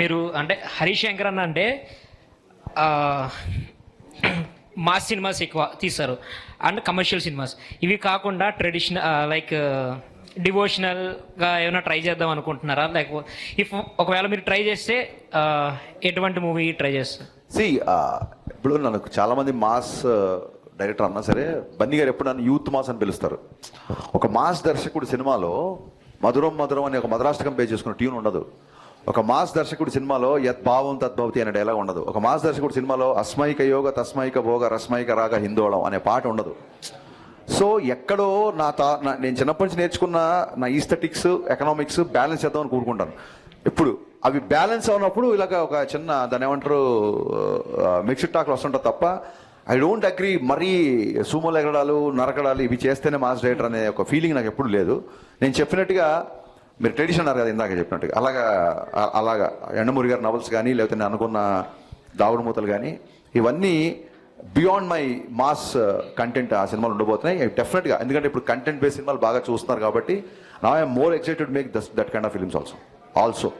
మీరు అంటే హరీష్ శంకర్ అన్న అంటే మా మాస్ సినిమాస్ ఎక్కువ తీస్తారు. And commercial cinemas. ఇవి కాకుండా ట్రెడిషనల్ లైక్ డివోషనల్గా ఏమైనా ట్రై చేద్దాం అనుకుంటున్నారా? లేకపోతే ఇఫ్ ఒకవేళ మీరు ట్రై చేస్తే ఎటువంటి మూవీ ట్రై చేస్తారు? సి ఇప్పుడు నన్ను చాలామంది మాస్ డైరెక్టర్ అన్నా సరే బన్నీ గారు ఎప్పుడు నన్ను యూత్ మాస్ అని పిలుస్తారు. ఒక మాస్ దర్శకుడు సినిమాలో మధురం మధురం అనే ఒక మధురాష్టకం పే చేసుకున్న ట్యూన్ ఉండదు. ఒక మాస్ దర్శకుడు సినిమాలో యత్ భావం తద్భవతి అనే డైలాగ్ ఉండదు. ఒక మాస్ దర్శకుడు సినిమాలో అస్మైక యోగ తస్మైక భోగ రస్మైక రాగ హిందోళం అనే పాట ఉండదు. సో ఎక్కడో నా తా నా- నేను చిన్నప్పటి నుంచి నేర్చుకున్న నా ఈస్థెటిక్స్ ఎకనామిక్స్ బ్యాలెన్స్ చేద్దామని కూరుకుంటాను. ఎప్పుడు అవి బ్యాలెన్స్ అవునప్పుడు ఇలాగ ఒక చిన్న దాని ఏమంటారు మిక్స్డ్ టాక్లు వస్తుంటారు తప్ప ఐ డోంట్ అగ్రీ మరీ సూమోలు ఎగడాలు నరకడాలు ఇవి చేస్తేనే మాస్ డైరెక్టర్ అనే ఒక ఫీలింగ్ నాకు ఎప్పుడు లేదు. నేను చెప్పినట్టుగా మీరు ట్రెడిషన్ అన్నారు కదా ఇందాక చెప్పినట్టుగా. అలాగా అలాగా ఎండమూరి గారి నవల్స్ కానీ లేకపోతే నేను అనుకున్న దావుడు మూతలు కానీ ఇవన్నీ బియాండ్ మై మాస్ కంటెంట్ ఆ సినిమాలు ఉండబోతున్నాయి. డెఫినెట్గా ఎందుకంటే ఇప్పుడు కంటెంట్ బేస్ సినిమాలు బాగా చూస్తున్నారు కాబట్టి నా I'm more excited make that kind of films also also